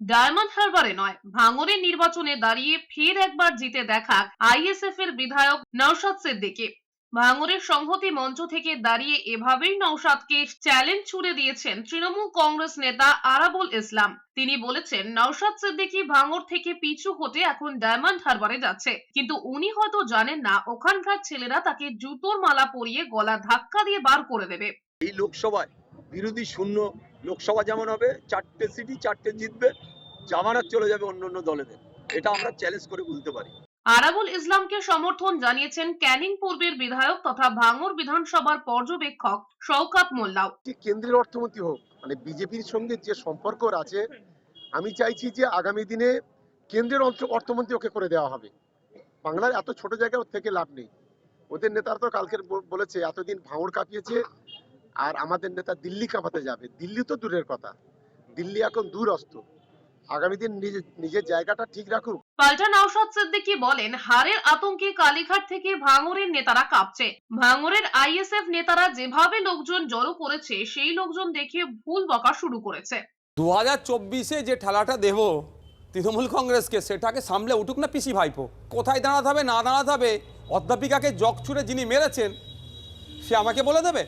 Diamond হারবারে নয় ভাঙরের নির্বাচনে দাঁড়িয়ে ফের একবার জিতে দেখা আইএসএফ এর বিধায়ক নওশাদ সিদ্দিকী। ভাঙরের সংহতি মঞ্চ থেকে দাঁড়িয়ে এভাবেই নওশাদকে চ্যালেঞ্জ ছুড়ে দিয়েছেন তৃণমূল কংগ্রেস নেতা আরাবুল ইসলাম। তিনি বলেছেন, নওশাদ সিদ্দিকী ভাঙর থেকে পিছু হটে এখন ডায়মন্ড হারবারে যাচ্ছে। কিন্তু উনি হয়তো জানেন না, ওখানকার ছেলেরা তাকে জুতোর মালা পরিয়ে গলা ধাক্কা দিয়ে বার করে দেবে। এই লোকসভায় বিরোধী শূন্য লোকসভা যেমন হবে, চারটে সিটি চারটে জিতবে। জামানত চলে যাবে অন্য অন্য দলেদের। এটা আমরা চ্যালেঞ্জ করে বলতে পারি। আরাবুল ইসলামকে সমর্থন জানিয়েছেন ক্যানিং পূর্বের বিধায়ক তথা ভাঙর বিধানসভার পর্যবেক্ষক শওকাত মোল্লাও। একটি কেন্দ্রের অর্থমন্ত্রী হোক মানে বিজেপির সঙ্গে যে সম্পর্ক আছে আমি চাইছি যে আগামী দিনে কেন্দ্রের অর্থ- অর্থমন্ত্রী ওকে করে দেওয়া হবে। বাংলার এত ছোট জায়গায় ওর থেকে লাভ নেই। ওদের নেতারা তো কালকে বলেছে এতদিন ভাঙড় কাঁপিয়েছে আর আমাদের নেতা দিল্লি কাঁপাতে যাবে। দিল্লি তো দূরের কথা। দিল্লি এখন দূর দূরস্থ আগামী দিন নিজের নিজের জায়গাটা ঠিক রাখুক। পাল্টা নওশাদ সিদ্দিকী বলেন হারের আতঙ্কে কালীঘাট থেকে ভাঙরের নেতারা কাঁপছে। ভাঙরের আইএসএফ নেতারা যেভাবে লোকজন জড়ো করেছে সেই লোকজন দেখে ভুল বকা শুরু করেছে। দু হাজার চব্বিশে যে ঠেলাটা দেব তৃণমূল কংগ্রেসকে সেটাকে সামলে উঠুক না পিসি ভাইপো। কোথায় দাঁড়াতে হবে না দাঁড়াতে হবে অধ্যাপিকাকে জগ ছুড়ে যিনি মেরেছেন সে আমাকে বলে দেবে?